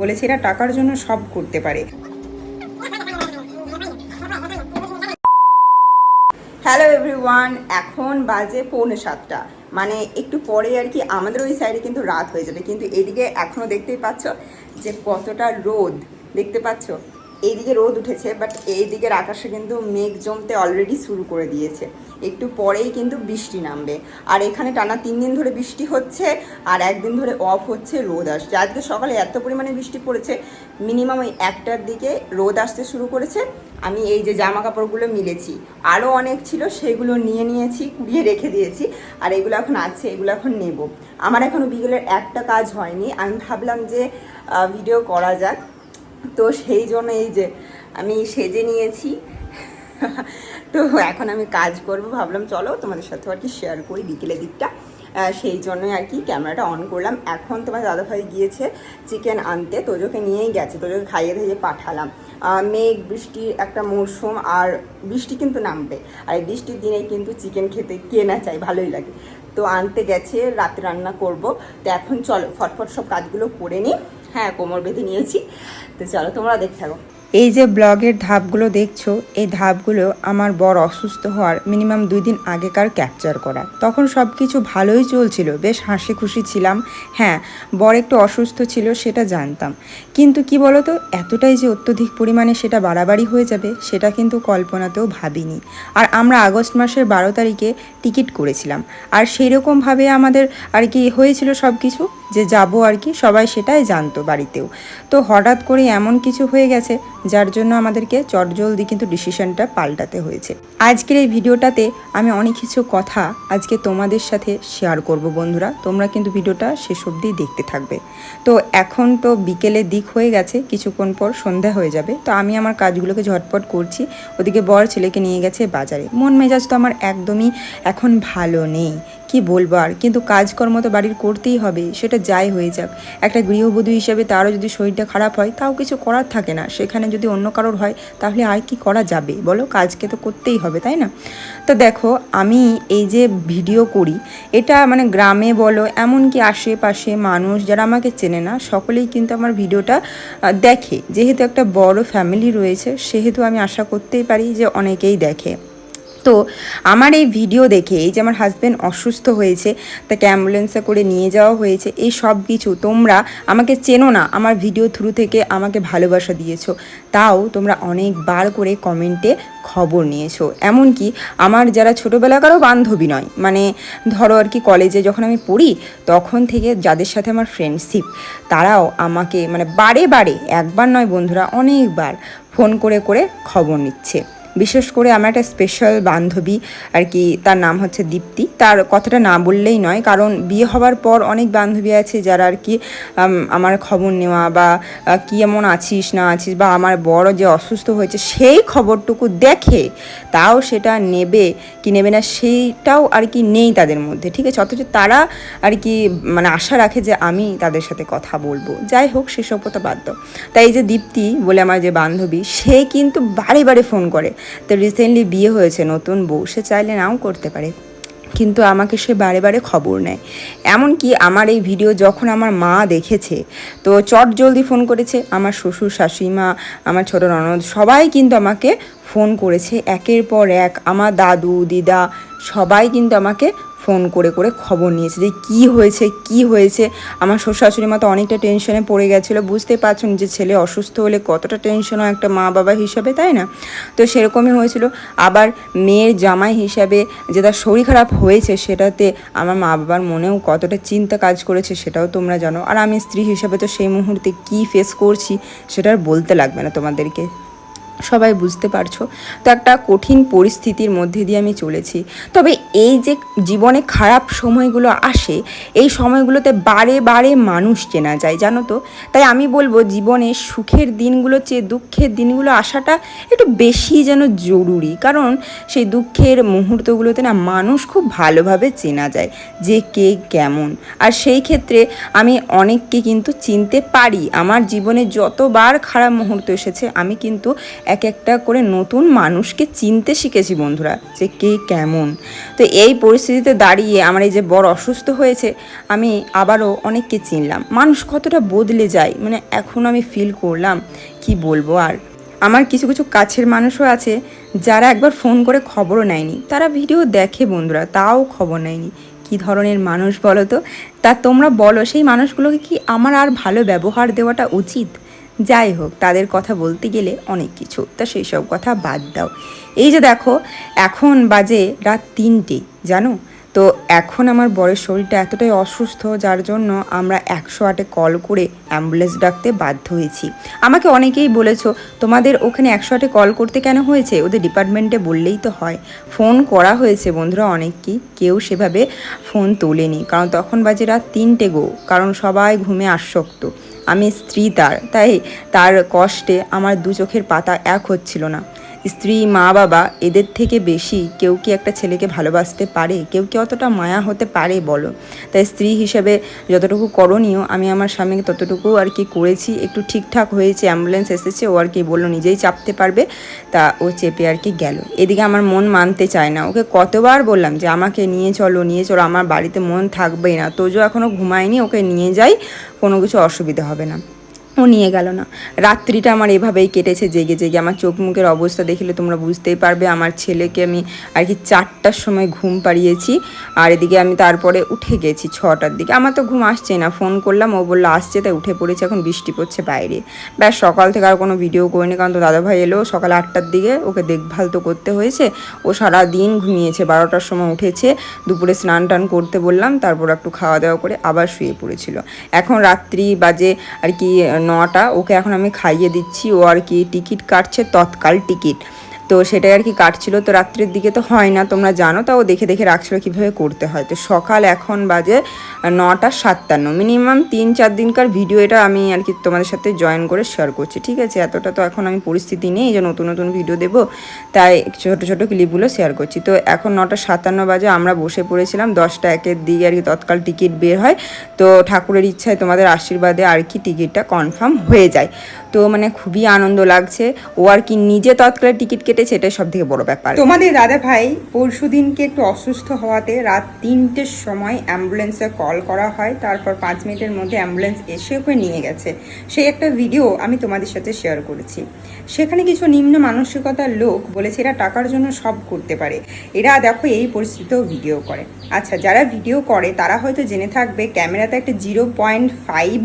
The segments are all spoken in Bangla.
বলেছে এরা টাকার জন্য সব করতে পারে। হ্যালো এভরিওয়ান এখন বাজে পৌনে সাতটা। মানে একটু পরে আর কি আমাদের ওই সাইডে কিন্তু রাত হয়ে যাবে। কিন্তু এদিকে এখনও দেখতেই পাচ্ছ যে কতটা রোদ। দেখতে পাচ্ছ? এইদিকে রোদ উঠেছে বাট এই দিকের আকাশে কিন্তু মেঘ জমতে অলরেডি শুরু করে দিয়েছে। একটু পরেই কিন্তু বৃষ্টি নামবে। আর এখানে টানা তিন দিন ধরে বৃষ্টি হচ্ছে, আর একদিন ধরে অফ হচ্ছে, রোদ আসছে। আজকে সকালে এত পরিমাণে বৃষ্টি পড়েছে মিনিমাম ওই একটার দিকে রোদ আসতে শুরু করেছে। আমি এই যে জামা কাপড়গুলো মিলেছি আরও অনেক ছিল, সেগুলো নিয়ে নিয়েছি, কুড়িয়ে রেখে দিয়েছি, আর এগুলো এখন আছে, এগুলো এখন নেব। আমার এখনও বিকেলের একটা কাজ হয়নি। আমি ভাবলাম যে ভিডিও করা যাক। তো সেই জন্য এই যে আমি সেজে নিয়েছি। তো এখন আমি কাজ করব, ভাবলাম চলো তোমাদের সাথে আর কি শেয়ার করি বিকেলের দিকটা। সেই জন্যই আর কি ক্যামেরাটা অন করলাম। এখন তোমার দাদাভাই গিয়েছে চিকেন আনতে, তোজোকে নিয়েই গেছে। তোজোকে খাইয়ে দিয়ে পাঠালাম। মেঘ বৃষ্টির একটা মরশুম আর বৃষ্টি কিন্তু নামবে। আর এই বৃষ্টির দিনে কিন্তু চিকেন খেতে কে না চাই, ভালোই লাগে। তো আনতে গেছে, রাতে রান্না করব। তো এখন চলো, ফটফট সব কাজগুলো করে নিই। হ্যাঁ কোমর বেঁধে নিয়েছি। তো চলো তোমরা দেখতে থাকো। এই যে ব্লগের ধাপগুলো দেখছ, এই ধাপগুলো আমার বর অসুস্থ হওয়ার মিনিমাম দুই দিন আগেকার ক্যাপচার করা। তখন সব কিছু ভালোই চলছিল, বেশ হাসি খুশি ছিলাম। হ্যাঁ বর একটু অসুস্থ ছিল, সেটা জানতাম। কিন্তু কি বলতো, এতটাই যে অত্যধিক পরিমাণে সেটা বাড়াবাড়ি হয়ে যাবে, সেটা কিন্তু কল্পনাতেও ভাবিনি। আর আমরা আগস্ট মাসের বারো তারিখে টিকিট করেছিলাম। আর সেই রকমভাবে আমাদের আর কি হয়েছিল সব কিছু যে যাব আর কি, সবাই সেটাই জানতো বাড়িতেও। তো হঠাৎ করে এমন কিছু হয়ে গেছে, যার জন্য আমাদেরকে চটজলদি কিন্তু ডিসিশনটা পাল্টাতে হয়েছে। আজকের এই ভিডিওটাতে আমি অনেক কিছু কথা আজকে তোমাদের সাথে শেয়ার করব বন্ধুরা, তোমরা কিন্তু ভিডিওটা শেষ অবধি দেখতে থাকবে। তো এখন তো বিকেলের দিক হয়ে গেছে, কিছুক্ষণ পর সন্ধ্যা হয়ে যাবে, তো আমি আমার কাজগুলোকে ঝটপট করছি। ওদিকে বর ছেলেকে নিয়ে গেছে বাজারে। মন মেজাজ তো আমার একদমই এখন ভালো নেই। কি বলব আর? কিন্তু কাজকর্ম তো বাড়ির করতেই হবে, সেটা যাই হয়ে যাক। একটা গৃহবধূ হিসেবে তারও যদি শরীরটা খারাপ হয়, তাও কিছু করার থাকে না। সেখানে যদি অন্য কারোর হয়, তাহলে আর কি করা যাবে? বলো, কাজকে তো করতেই হবে, তাই না? তো দেখো, আমি এই যে ভিডিও করি, এটা মানে গ্রামে বলো, এমনকি আশেপাশে মানুষ যারা আমাকে চেনে না, সকলেই কিন্তু আমার ভিডিওটা দেখে। যেহেতু একটা বড় ফ্যামিলি রয়েছে, সেহেতু আমি আশা করতেই পারি যে অনেকেই দেখে। তো আমার এই ভিডিও দেখে, এই যে আমার হাজব্যান্ড অসুস্থ হয়েছে, তাকে অ্যাম্বুলেন্সে করে নিয়ে যাওয়া হয়েছে, এই সব কিছু তোমরা আমাকে চেনো না, আমার ভিডিও থ্রু থেকে আমাকে ভালোবাসা দিয়েছ। তাও তোমরা অনেকবার করে কমেন্টে খবর নিয়েছো। এমনকি আমার যারা ছোটোবেলাকারও বান্ধবী নয় মানে ধরো আর কি কলেজে যখন আমি পড়ি, তখন থেকে যাদের সাথে আমার ফ্রেন্ডশিপ তারাও আমাকে মানে বারে বারে, একবার নয় বন্ধুরা, অনেকবার ফোন করে করে খবর নিচ্ছে। বিশেষ করে আমার একটা স্পেশাল বান্ধবী আর কি, তার নাম হচ্ছে দীপ্তি। তার কথাটা না বললেই নয়, কারণ বিয়ে হওয়ার পর অনেক বান্ধবী আছে যারা আর কি আমার খবর নেওয়া বা কি এমন আছিস, না আছিস বা আমার বড় যে অসুস্থ হয়েছে সেই খবরটুকু দেখে তাও সেটা নেবে কি নেবে না সেইটাও আর কি নেই তাদের মধ্যে, ঠিক আছে? অথচ তারা আর কি মানে আশা রাখে যে আমি তাদের সাথে কথা বলব। যাই হোক সেসব কথা দাও। তাই এই যে দীপ্তি বলে আমার যে বান্ধবী, সে কিন্তু বারে বারে ফোন করে। তো রিসেন্টলি বিয়ে হয়েছে, নতুন বউ। সে চাইলে নাও করতে পারে। কিন্তু আমাকে সে বারে বারে খবর নেয়। এমনকি আমার এই ভিডিও যখন আমার মা দেখেছে, তো চট জলদি ফোন করেছে আমার শ্বশুর, শাশুড়িমা, আমার ছোটো ননদ, সবাই কিন্তু আমাকে ফোন করেছে। একের পর এক, আমার দাদু, দিদা, সবাই কিন্তু আমাকে ফোন করে করে খবর নিয়েছে যে কী হয়েছে, কি হয়েছে। আমার শ্বশুর শাশুড়ি মা তো অনেকটা টেনশনে পড়ে গেছিল। বুঝতে পারছেন যে ছেলে অসুস্থ হলে কতটা টেনশন হয় একটা মা বাবা হিসাবে, তাই না? তো সেরকমই হয়েছিল। আবার মেয়ের জামাই হিসাবে যে তার শরীর খারাপ হয়েছে, সেটাতে আমার মা বাবার মনেও কতটা চিন্তা কাজ করেছে সেটাও তোমরা জানো। আর আমি স্ত্রী হিসাবে তো সেই মুহূর্তে কী ফেস করছি, সেটা আর বলতে লাগবে না তোমাদেরকে। সবাই বুঝতে পারছ। তো একটা কঠিন পরিস্থিতির মধ্যে দিয়ে আমি চলেছি। তবে এই যে জীবনে খারাপ সময়গুলো আসে, এই সময়গুলোতে বারে বারে মানুষ চেনা যায়, জানো তো? তাই আমি বলব জীবনে সুখের দিনগুলোর চেয়ে দুঃখের দিনগুলো আসাটা একটু বেশি যেন জরুরি। কারণ সেই দুঃখের মুহূর্তগুলোতে না মানুষ খুব ভালোভাবে চেনা যায় যে কে কেমন। আর সেই ক্ষেত্রে আমি অনেককে কিন্তু চিনতে পারি। আমার জীবনে যতবার খারাপ মুহূর্ত এসেছে, আমি কিন্তু এক একটা করে নতুন মানুষকে চিনতে শিখেছি বন্ধুরা যে কে কেমন। তো এই পরিস্থিতিতে দাঁড়িয়ে আমার এই যে বড় অসুস্থ হয়েছে, আমি আবারও অনেককে চিনলাম। মানুষ কতটা বদলে যায় মানে এখন আমি ফিল করলাম, কি বলব আর? আমার কিছু কিছু কাছের মানুষও আছে, যারা একবার ফোন করে খবরও নেয়নি। তারা ভিডিও দেখে বন্ধুরা, তাও খবর নেয়নি। কি ধরনের মানুষ বলো তো? তা তোমরা বলো, সেই মানুষগুলোকে কি আমার আর ভালো ব্যবহার দেওয়াটা উচিত? যাই হোক তাদের কথা বলতে গেলে অনেক কিছু। তা সেই সব কথা বাদ দাও। এই যে দেখো, এখন বাজে রাত তিনটে, জানো? তো এখন আমার বরের শরীরটা এতটাই অসুস্থ, যার জন্য আমরা একশো আটে কল করে অ্যাম্বুলেন্স ডাকতে বাধ্য হয়েছি। আমাকে অনেকেই বলেছ, তোমাদের ওখানে একশো আটে কল করতে কেন হয়েছে? ওদের ডিপার্টমেন্টে বললেই তো হয়। ফোন করা হয়েছে বন্ধুরা অনেককেই, কেউ সেভাবে ফোন তোলেনি। কারণ তখন বাজে রাত তিনটে গো, কারণ সবাই ঘুমে আসক্ত। আমি স্ত্রী তার তাই তার কষ্টে আমার দু চোখের পাতা এক হচ্ছিল না। স্ত্রী, মা, বাবা, এদের থেকে বেশি কেউ কি একটা ছেলেকে ভালোবাসতে পারে? কেউ কি অতটা মায়া হতে পারে বলো? তাই স্ত্রী হিসেবে যতটুকু করণীয়, আমি আমার স্বামীকে ততটুকু আর কি করেছি। একটু ঠিকঠাক হয়েছে অ্যাম্বুলেন্স এসেছে, ও আর কি বলল, নিজেই চাপতে পারবে। তা ও চেপে আর কি গেল। এদিকে আমার মন মানতে চায় না। ওকে কতবার বললাম যে, আমাকে নিয়ে চলো নিয়ে চলো, আমার বাড়িতে মন থাকবেই না। তোজো এখনও ঘুমায়নি, ওকে নিয়ে যাই, কোনো কিছু অসুবিধা হবে না। ও নিয়ে গেল না। রাত্রিটা আমার এভাবেই কেটেছে জেগে জেগে। আমার চোখ মুখের অবস্থা দেখলে তোমরা বুঝতেই পারবে, আমার ছেলেকে আমি আর কি চারটার সময় ঘুম পাড়িয়েছি। আর এদিকে আমি তারপরে উঠে গেছি ছটার দিকে। আমার তো ঘুম আসছে না, ফোন করলাম, ও বলল, আসছে। তাই উঠে পড়েছে, এখন বৃষ্টি পড়ছে বাইরে। ব্যাস, সকাল থেকে আর কোনো ভিডিও করিনি, কারণ তো দাদাভাই এলো, সকাল আটটার দিকে ওকে দেখভাল তো করতে হয়েছে। ও সারা দিন ঘুমিয়েছে, বারোটার সময় উঠেছে, দুপুরে স্নান টান করতে বললাম, তারপর একটু খাওয়া দাওয়া করে আবার শুয়ে পড়েছিল। এখন রাত্রি বাজে আর কি নটা ওকে এখন আমি খাইয়ে দিচ্ছি। ও আর কি টিকিট কাটছে তৎকাল টিকিট। তো সেটাই আর কি কাটছিল। তো রাত্রের দিকে তো হয় না, তোমরা জানো, তাও দেখে দেখে রাখছিল কীভাবে করতে হয়। তো সকাল এখন বাজে নটা সাতান্ন মিনিমাম তিন চার দিনকার ভিডিও এটা আমি আর কি তোমাদের সাথে জয়েন করে শেয়ার করছি, ঠিক আছে? এতটা তো এখন আমি পরিস্থিতি নেই যে নতুন নতুন ভিডিও দেবো, তাই ছোটো ছোটো ক্লিপগুলো শেয়ার করছি। তো এখন নটা সাতান্ন বাজে, আমরা বসে পড়েছিলাম, দশটা একের দিকে আর কি তৎকাল টিকিট বের হয়। তো ঠাকুরের ইচ্ছায় তোমাদের আশীর্বাদে আর কি টিকিটটা কনফার্ম হয়ে যায়। তো মানে খুবই আনন্দ লাগছে। ও আর কি নিজে তৎকালে টিকিট কেটেছে, এটাই সব থেকে বড় ব্যাপার। তোমাদের দাদা ভাই পরশু দিনকে একটু অসুস্থ হওয়াতে রাত তিনটের সময় অ্যাম্বুলেন্সে কল করা হয়, তারপর পাঁচ মিনিটের মধ্যে অ্যাম্বুলেন্স এসে ওকে নিয়ে গেছে। সেই একটা ভিডিও আমি তোমাদের সাথে শেয়ার করেছি। সেখানে কিছু নিম্ন মানসিকতার লোক বলেছে, এরা টাকার জন্য সব করতে পারে। এরা দেখো এই পরিস্থিতিতেও ভিডিও করে। আচ্ছা যারা ভিডিও করে, তারা হয়তো জেনে থাকবে, ক্যামেরাতে একটা জিরো পয়েন্ট ফাইভ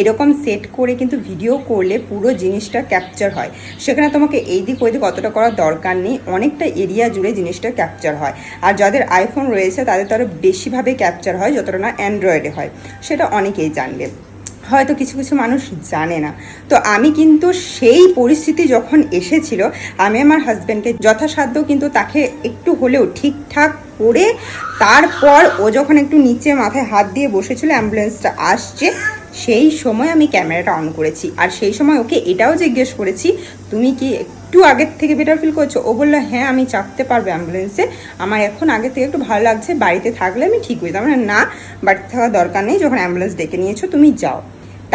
এরকম সেট করে কিন্তু ভিডিও করলে পুরো জিনিসটা ক্যাপচার হয়। সেখানে তোমাকে এই দিক ওই দিক অতটা করার দরকার নেই। অনেকটা এরিয়া জুড়ে জিনিসটা ক্যাপচার হয়। আর যাদের আইফোন রয়েছে, তাদের তো আরও বেশিভাবে ক্যাপচার হয়, যতটা না অ্যান্ড্রয়েডে হয়। সেটা অনেকেই জানবে। হয়তো কিছু কিছু মানুষ জানে না। তো আমি কিন্তু সেই পরিস্থিতি যখন এসেছিল, আমি আমার হাজব্যান্ডকে যথাসাধ্য কিন্তু তাকে একটু হলেও ঠিকঠাক করে তারপর ও যখন একটু নিচে মাথায় হাত দিয়ে বসেছিল অ্যাম্বুলেন্সটা আসছে সেই সময় আমি ক্যামেরাটা অন করেছি। আর সেই সময় ওকে এটাও জিজ্ঞেস করেছি, তুমি কি একটু আগের থেকে বেটার ফিল করছ? ও বলল হ্যাঁ আমি চাপতে পারব অ্যাম্বুলেন্সে আমার এখন আগে থেকে একটু ভালো লাগছে, বাড়িতে থাকলে আমি ঠিক হয়ে যাব। না, বাড়িতে থাকার দরকার নেই, যখন অ্যাম্বুলেন্স ডেকে নিয়েছো, তুমি যাও।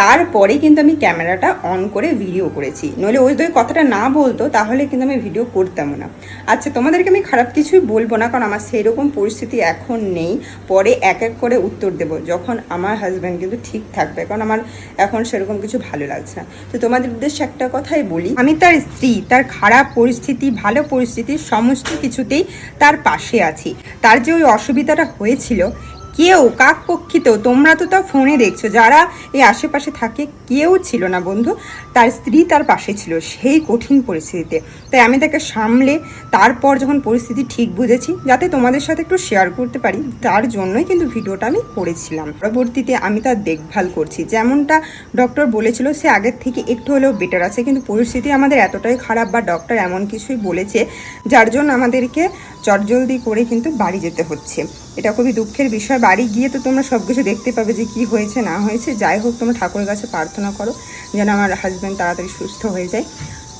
তারপরে কিন্তু আমি ক্যামেরাটা অন করে ভিডিও করেছি। নইলে ওই যদি কথাটা না বলতো, তাহলে কিন্তু আমি ভিডিও করতাম না। আচ্ছা তোমাদেরকে আমি খারাপ কিছুই বলব না, কারণ আমার সেই রকম পরিস্থিতি এখন নেই। পরে এক এক করে উত্তর দেব, যখন আমার হাজব্যান্ড কিন্তু ঠিক থাকবে, কারণ আমার এখন সেরকম কিছু ভালো লাগছে না। তো তোমাদের উদ্দেশ্যে একটা কথাই বলি, আমি তার স্ত্রী, তার খারাপ পরিস্থিতি, ভালো পরিস্থিতি, সমস্ত কিছুতেই তার পাশে আছি। তার যে ওই অসুবিধাটা হয়েছিল কেউ কাক পক্ষিত তোমরা তো তা ফোনে দেখছ, যারা এই আশেপাশে থাকে কেউ ছিল না বন্ধু, তার স্ত্রী তার পাশে ছিল, সেই কঠিন পরিস্থিতিতে। তাই আমি তাকে সামলে তারপর যখন পরিস্থিতি ঠিক বুঝেছি, যাতে তোমাদের সাথে একটু শেয়ার করতে পারি, তার জন্যই কিন্তু ভিডিওটা আমি করেছিলাম। পরবর্তীতে আমি তার দেখভাল করছি। যেমনটা ডক্টর বলেছিল, সে আগের থেকে একটু হলেও বেটার আছে, কিন্তু পরিস্থিতি আমাদের এতটাই খারাপ বা ডক্টর এমন কিছুই বলেছে, যার জন্য আমাদেরকে চটজলদি করে কিন্তু বাড়ি যেতে হচ্ছে। এটা খুবই দুঃখের বিষয়। বাড়ি গিয়ে তো তোমরা সব কিছু দেখতে পাবে যে কি হয়েছে, না হয়েছে। যাই হোক, তোমরা ঠাকুরের কাছে প্রার্থনা করো যেন আমার হাজব্যান্ড তাড়াতাড়ি সুস্থ হয়ে যায়।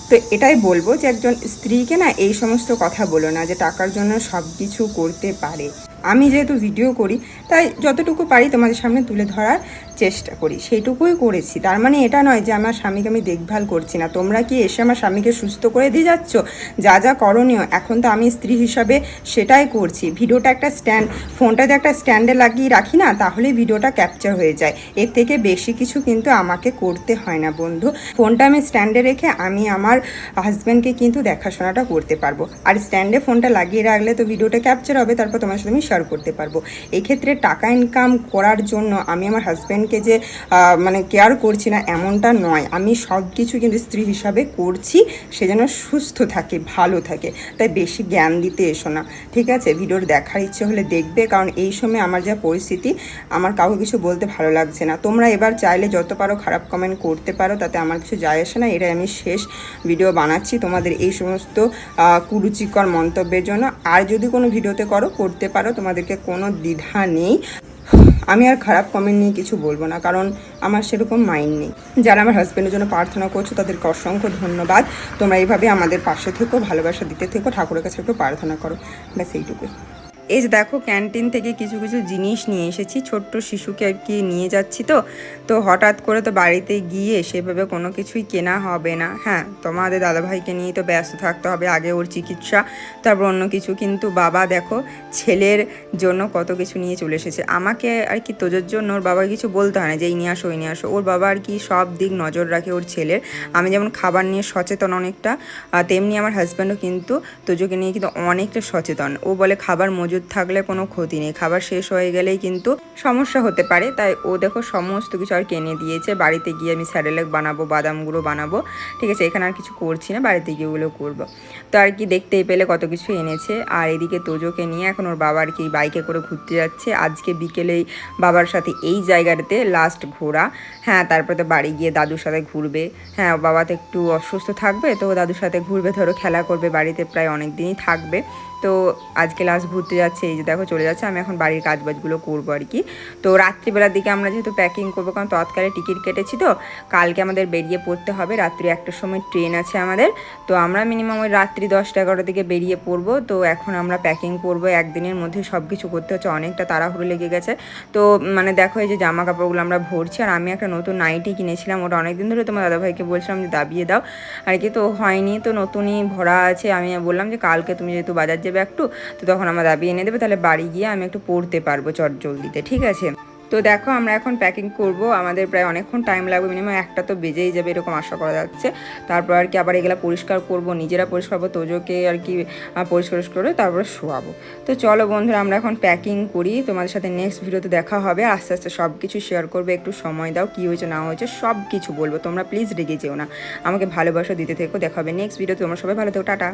তো এটাই বলব যে একজন স্ত্রীকে না এই সমস্ত কথা বলো না যে টাকার জন্য সব কিছু করতে পারে। আমি যেহেতু ভিডিও করি, তাই যতটুকু পারি তোমাদের সামনে তুলে ধরার চেষ্টা করি। সেইটুকুই করেছি। তার মানে এটা নয় যে আমার স্বামীকে আমি দেখভাল করছি না। তোমরা কি এসে আমার স্বামীকে সুস্থ করে দিয়ে যাচ্ছ? যা যা করণীয়। এখন তো আমি স্ত্রী হিসাবে সেটাই করছি। ভিডিওটা একটা স্ট্যান্ড ফোনটাতে একটা স্ট্যান্ডে লাগিয়ে রাখি না, তাহলেই ভিডিওটা ক্যাপচার হয়ে যায়। এর থেকে বেশি কিছু কিন্তু আমাকে করতে হয় না বন্ধু। ফোনটা আমি স্ট্যান্ডে রেখে আমি আমার হাজব্যান্ডকে কিন্তু দেখাশোনাটা করতে পারব। আর স্ট্যান্ডে ফোনটা লাগিয়ে রাখলে তো ভিডিওটা ক্যাপচার হবে, তারপর তোমার সাথে আমি শেয়ার করতে পারব। এক্ষেত্রে টাকা ইনকাম করার জন্য আমি আমার হাজব্যান্ডকে যে মানে কেয়ার করছি না এমনটা নয়। আমি সব কিছু কিন্তু স্ত্রী হিসাবে করছি, সে যেন সুস্থ থাকে, ভালো থাকে। তাই বেশি জ্ঞান দিতে এসো না, ঠিক আছে? ভিডিওর দেখার ইচ্ছে হলে দেখবে, কারণ এই সময় আমার যা পরিস্থিতি, আমার কাউকে কিছু বলতে ভালো লাগছে না। তোমরা এবার চাইলে যত পারো খারাপ কমেন্ট করতে পারো, তাতে আমার কিছু যায় আসে না। এটাই আমি শেষ ভিডিও বানাচ্ছি তোমাদের এই সমস্ত কুরুচিকর মন্তব্যের জন্য। আর যদি কোনো ভিডিওতে করো, করতে পারো তোমাদেরকে কোনো দ্বিধা নেই। আমি আর খারাপ কমেন্ট নিয়ে কিছু বলব না, কারণ আমার সেরকম মাইন্ড নেই। যারা আমার হাজব্যান্ডের জন্য প্রার্থনা করছ, তাদেরকে অসংখ্য ধন্যবাদ। তোমরা এইভাবে আমাদের পাশে থেকেও ভালোবাসা দিতে থেকো, ঠাকুরের কাছে একটু প্রার্থনা করো। ব্যাস এইটুকুই। এই যে দেখো ক্যান্টিন থেকে কিছু কিছু জিনিস নিয়ে এসেছি। ছোট্ট শিশুকে আর কি নিয়ে যাচ্ছি তো। তো হঠাৎ করে তো বাড়িতে গিয়ে সেভাবে কোনো কিছুই কেনা হবে না। হ্যাঁ তোমাদের দাদাভাইকে নিয়ে তো ব্যস্ত থাকতে হবে। আগে ওর চিকিৎসা, তারপর অন্য কিছু। কিন্তু বাবা দেখো, ছেলের জন্য কত কিছু নিয়ে চলে এসেছে। আমাকে আর কি তোজোর জন্য ওর বাবা কিছু বলতে হয় না যে, এই নিয়ে আসো ওই নিয়ে আসো। ওর বাবা আর কি সব দিক নজর রাখে ওর ছেলের। আমি যেমন খাবার নিয়ে সচেতন অনেকটা তেমনি আমার হাজব্যান্ডও কিন্তু তোজোকে নিয়ে কিন্তু অনেকটা সচেতন। ও বলে, খাবার মজুদ থাকলে কোনো ক্ষতি নেই। খাবার শেষ হয়ে গেলেই কিন্তু সমস্যা হতে পারে। তাই ও দেখো সমস্ত কিছু আর কিনে দিয়েছে। বাড়িতে গিয়ে আমি স্যারেলেক বানাবো বাদাম গুঁড়ো বানাবো। ঠিক আছে, এখানে আর কিছু করছি না, বাড়িতে গিয়ে ওগুলো করব। তো আর কি দেখতেই পেলে কত কিছু এনেছে। আর এদিকে তোজোকে নিয়ে এখন ওর বাবা আর কি বাইকে করে ঘুরতে যাচ্ছে। আজকে বিকেলেই বাবার সাথে এই জায়গাটাতে লাস্ট ঘোরা। হ্যাঁ তারপরে তো বাড়ি গিয়ে দাদুর সাথে ঘুরবে। হ্যাঁ বাবা তো একটু অসুস্থ থাকবে, তো দাদুর সাথে ঘুরবে, ধরো খেলা করবে, বাড়িতে প্রায় অনেক দিনই থাকবে। তো আজকে লাস্ট ঘুরতে যাচ্ছে, এই যে দেখো চলে যাচ্ছে, আমি এখন বাড়ির কাজবাজগুলো করব আর কি। তো রাত্রিবেলার দিকে আমরা যেহেতু প্যাকিং করব, কারণ তৎকালে টিকিট কেটেছি তো, কালকে আমাদের বেরিয়ে পড়তে হবে, রাত্রি একটার সময় ট্রেন আছে আমাদের। তো আমরা মিনিমাম ওই রাত্রি দশটা এগারোটার দিকে বেরিয়ে পড়ব, তো এখন আমরা প্যাকিং করব, একদিনের মধ্যে সব কিছু করতে হচ্ছে, অনেকটা তাড়াহুড়ো লেগে গেছে। তো মানে দেখো এই যে জামা কাপড়গুলো আমরা ভরছি, আর আমি একটা নতুন নাইটি কিনেছিলাম, ওটা অনেকদিন ধরে তোমার দাদাভাইকে বলছিলাম যে দাবিয়ে দাও, আর কি তো হয়নি, তো নতুনই ভরা আছে, আমি বললাম যে কালকে তুমি যেহেতু বাজার যাবে একটু, তো তখন আমার দাবি এনে দেবে, তাহলে বাড়ি গিয়ে আমি একটু পড়তে পারব চট জলদিতে ঠিক আছে? তো দেখো আমরা এখন প্যাকিং করব, আমাদের প্রায় অনেকক্ষণ টাইম লাগবে মিনিমাম একটা তো বেজেই যাবে এরকম আশা করা যাচ্ছে। তারপর আর কি আবার এগুলা পরিষ্কার করব, নিজেরা পরিষ্কার করব, তোজোকে আর কি পরিষ্কার করে তারপরে শোয়াবো। তো চলো বন্ধুরা, আমরা এখন প্যাকিং করি, তোমাদের সাথে নেক্সট ভিডিওতে দেখা হবে, আস্তে আস্তে সব কিছু শেয়ার করবে, একটু সময় দাও, কী হয়েছে, না হয়েছে সব কিছু বলব, তোমরা প্লিজ রেগে যেও না। আমাকে ভালোবাসা দিতে থেকো, দেখা হবে নেক্সট ভিডিওতে তোমরা সবাই ভালো থেকো, টাটা।